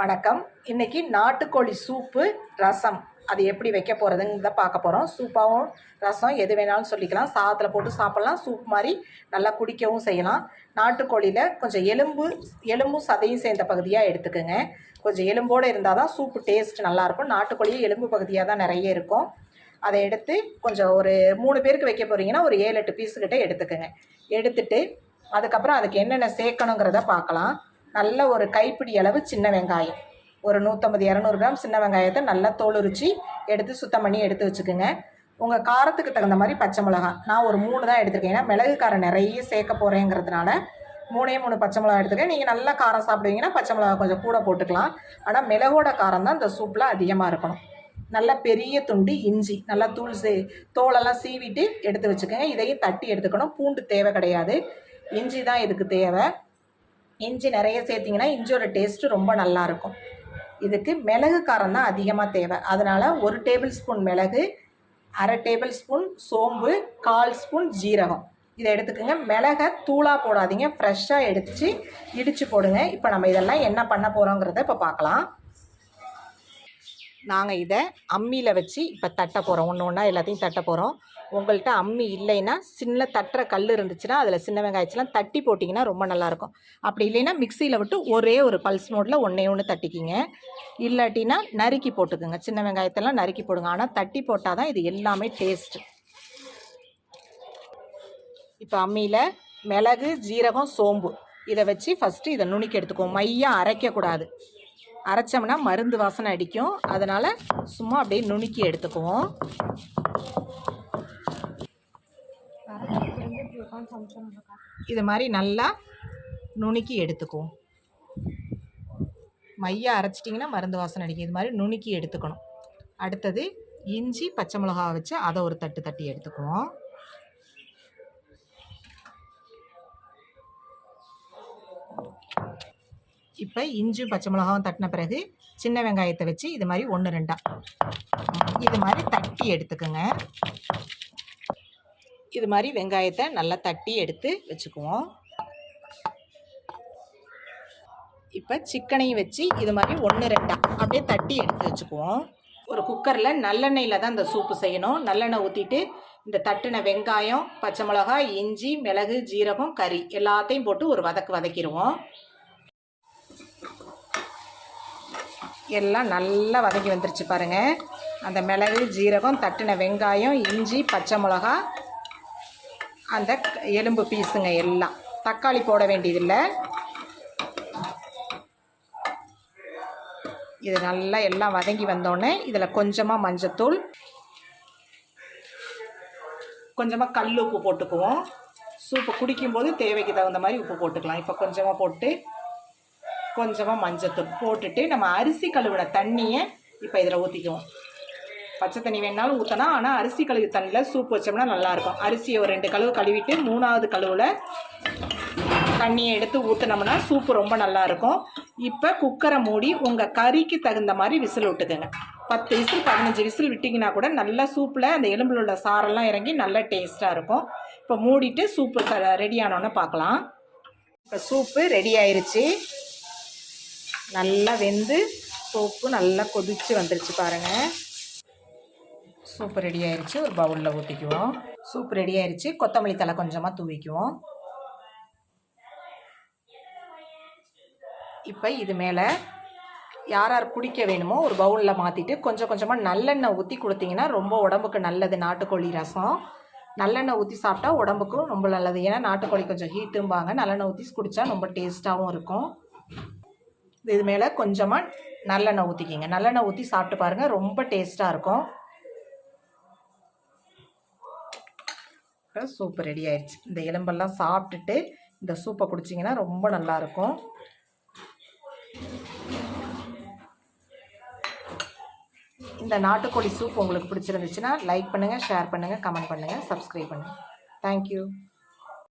வணக்கம். இன்னைக்கு நாட்டுக்கோழி சூப்பு ரசம். அது எப்படி வைக்க போகிறதுங்கிறத பார்க்க போகிறோம் சூப்பாகவும் ரசம் எது வேணாலும் சொல்லிக்கலாம். சாதத்தில் போட்டு சாப்பிட்லாம். சூப் மாதிரி நல்லா குடிக்கவும் செய்யலாம். நாட்டுக்கோழியில் கொஞ்சம் எலும்பு எலும்பும் சதையும் சேர்ந்த பகுதியாக எடுத்துக்கோங்க. கொஞ்சம் எலும்போடு இருந்தால் தான் சூப்பு டேஸ்ட் நல்லாயிருக்கும் நாட்டுக்கோழி எலும்பு பகுதியாக தான் நிறைய இருக்கும். அதை எடுத்து கொஞ்சம் ஒரு மூணு பேருக்கு வைக்க போகிறீங்கன்னா ஒரு ஏழு எட்டு பீஸுக்கிட்ட எடுத்துக்கோங்க. எடுத்துட்டு அதுக்கப்புறம் அதுக்கு என்னென்ன சேர்க்கணுங்கிறத பார்க்கலாம். நல்ல ஒரு கைப்பிடி அளவு சின்ன வெங்காயம். ஒரு நூற்றம்பது இரநூறு கிராம் சின்ன வெங்காயத்தை நல்லா தோல் உரிச்சு எடுத்து சுத்தம் பண்ணி எடுத்து வச்சுக்கோங்க. உங்கள் காரத்துக்கு தகுந்த மாதிரி பச்சை மிளகாய் நான் ஒரு மூணு தான் எடுத்துருக்கேன். ஏன்னா மிளகு காரம் நிறைய சேர்க்க போகிறேங்கிறதுனால மூணே மூணு பச்சை மிளகா எடுத்துக்கேன் நீங்கள் நல்லா காரம் சாப்பிடுவீங்கன்னா பச்சை மிளகா கொஞ்சம் கூட போட்டுக்கலாம். ஆனால் மிளகோட காரம் தான் இந்த சூப்பில் அதிகமாக இருக்கணும். நல்ல பெரிய துண்டு இஞ்சி. நல்லா தூள் சே தோலெல்லாம் சீவிட்டு எடுத்து வச்சுக்கோங்க. இதையும் தட்டி எடுத்துக்கணும். பூண்டு தேவை கிடையாது. இஞ்சி தான் இதுக்கு தேவை. இஞ்சி நிறைய சேர்த்திங்கன்னா இஞ்சியோட டேஸ்ட்டு ரொம்ப நல்லாயிருக்கும். இதுக்கு மிளகு காரம் தான் அதிகமாக தேவை. அதனால் ஒரு டேபிள் ஸ்பூன் மிளகு அரை டேபிள் ஸ்பூன் சோம்பு கால் ஸ்பூன் ஜீரகம். இதை எடுத்துக்கோங்க. மிளகை தூளாக போடாதீங்க. ஃப்ரெஷ்ஷாக எடுத்து இடித்து போடுங்க. இப்போ நம்ம இதெல்லாம் என்ன பண்ண போகிறோங்கிறத இப்போ பார்க்கலாம். நாங்கள் இதை அம்மியில் வச்சு இப்போ தட்ட போகிறோம் ஒன்று ஒன்றா எல்லாத்தையும் தட்ட போகிறோம் உங்கள்கிட்ட அம்மி இல்லைன்னா சின்ன தட்டுற கல் இருந்துச்சுன்னா அதில் சின்ன வெங்காயத்தெலாம் தட்டி போட்டிங்கன்னா ரொம்ப நல்லாயிருக்கும். அப்படி இல்லைன்னா மிக்சியில் விட்டு ஒரே ஒரு பல்ஸ் மோட்டில் ஒன்றே ஒன்று தட்டிக்கிங்க. இல்லாட்டினா நறுக்கி போட்டுக்குங்க. சின்ன வெங்காயத்தெல்லாம் நறுக்கி போடுங்க. ஆனால் தட்டி போட்டால் தான் இது எல்லாமே டேஸ்ட்டு. இப்போ அம்மியில் மிளகு ஜீரகம் சோம்பு இதை வச்சு ஃபஸ்ட்டு இதை நுணுக்கி எடுத்துக்குவோம். மையாக அரைக்கக்கூடாது. அரைச்சோம்னா மருந்து வாசனை அடிக்கும். அதனால் சும்மா அப்படியே நுணுக்கி எடுத்துக்குவோம். இது மாதிரி நல்லா நுணுக்கி எடுத்துக்குவோம். மைய அரைச்சிட்டிங்கன்னா மருந்து வாசனை அடிக்கும். இது மாதிரி நுணுக்கி எடுத்துக்கணும். அடுத்தது இஞ்சி பச்சை மிளகா வச்சு அதை ஒரு தட்டு தட்டி எடுத்துக்குவோம். இப்போ இஞ்சி பச்சை மிளகாவும் தட்டின பிறகு சின்ன வெங்காயத்தை வச்சு இது மாதிரி ஒன்று ரெண்டா. இது மாதிரி தட்டி எடுத்துக்கோங்க. இது மாதிரி வெங்காயத்தை நல்லா தட்டி எடுத்து வச்சுக்குவோம். இப்போ சிக்கனையும் வச்சு இது மாதிரி ஒன்று ரெண்டா அப்படியே தட்டி எடுத்து வச்சுக்குவோம். ஒரு குக்கரில் நல்லெண்ணெயில் தான் இந்த சூப்பு செய்யணும். நல்லெண்ணெய் ஊற்றிட்டு இந்த தட்டின வெங்காயம் பச்சை மிளகாய் இஞ்சி மிளகு ஜீரகம் கறி எல்லாத்தையும் போட்டு ஒரு வதக்கு வதக்கிடுவோம். எல்லாம் நல்லா வதக்கி வந்துருச்சு பாருங்கள் அந்த மிளகு ஜீரகம் தட்டின வெங்காயம் இஞ்சி பச்சை மிளகா அந்த எலும்பு பீஸுங்க எல்லாம். தக்காளி போட வேண்டியதில்லை. இது நல்லா எல்லாம் வதங்கி வந்தோடனே இதில் கொஞ்சமாக மஞ்சத்தூள் கொஞ்சமாக கல் உப்பு போட்டுக்குவோம். சூப்பு குடிக்கும்போது தேவைக்கு தகுந்த மாதிரி உப்பு போட்டுக்கலாம். இப்போ கொஞ்சமாக போட்டு கொஞ்சமாக மஞ்சத்தூள் போட்டுட்டு நம்ம அரிசி கழுவின தண்ணியை இப்போ இதில் ஊற்றிக்குவோம் பச்சை தண்ணி வேணாலும் ஊற்றலாம் ஆனால் அரிசி கழுவி தண்ணியில் சூப் வச்சோம்னா நல்லாயிருக்கும். அரிசியை ஒரு ரெண்டு கழுவு கழுவிட்டு மூணாவது கழுவில் தண்ணியை எடுத்து ஊற்றினோம்னா சூப்பு ரொம்ப நல்லாயிருக்கும். இப்போ குக்கரை மூடி உங்கள் கறிக்கு தகுந்த மாதிரி விசில் விட்டுக்குங்க. பத்து விசில் பதினஞ்சு விசில் விட்டிங்கன்னா கூட நல்லா சூப்பில் அந்த எலும்பில் உள்ள சாரெல்லாம் இறங்கி நல்ல டேஸ்ட்டாக இருக்கும். இப்போ மூடிட்டு சூப்பு ரெடி ஆனோன்னு பார்க்கலாம் இப்போ சூப்பு ரெடி ஆயிடுச்சு நல்லா வெந்து சோப்பு நல்லா கொதித்து வந்துருச்சு பாருங்கள் சூப்பு ரெடி ஆயிடுச்சு ஒரு பவுலில் ஊற்றிக்குவோம் சூப் ரெடி ஆயிடுச்சு கொத்தமல்லி தலை கொஞ்சமாக தூவிக்குவோம். இப்போ இது மேலே யார் யார் குடிக்க வேணுமோ ஒரு பவுலில் மாற்றிட்டு கொஞ்சம் கொஞ்சமாக நல்லெண்ணெய் ஊற்றி கொடுத்தீங்கன்னா ரொம்ப உடம்புக்கு நல்லது. நாட்டுக்கோழி ரசம். நல்லெண்ணெய் ஊற்றி சாப்பிட்டா உடம்புக்கும் ரொம்ப நல்லது. ஏன்னா நாட்டுக்கோழி கொஞ்சம் ஹீட்டும்பாங்க நல்லெண்ணெய் ஊற்றி குடித்தா ரொம்ப டேஸ்ட்டாகவும் இருக்கும். இது மேலே கொஞ்சமாக நல்லெண்ணெய் ஊற்றிக்கிங்க நல்லெண்ணெய் ஊற்றி சாப்பிட்டு பாருங்கள் ரொம்ப டேஸ்ட்டாக இருக்கும். சூப்பு ரெடி ஆயிடுச்சு. இந்த எலும்பெல்லாம் சாப்பிட்டுட்டு இந்த சூப்பை குடிச்சிங்கன்னா ரொம்ப நல்லாயிருக்கும் இந்த நாட்டுக்கோழி சூப் உங்களுக்கு பிடிச்சிருந்துச்சுன்னா லைக் பண்ணுங்கள் ஷேர் பண்ணுங்கள் கமெண்ட் பண்ணுங்கள் சப்ஸ்கிரைப் பண்ணுங்கள் தேங்க்யூ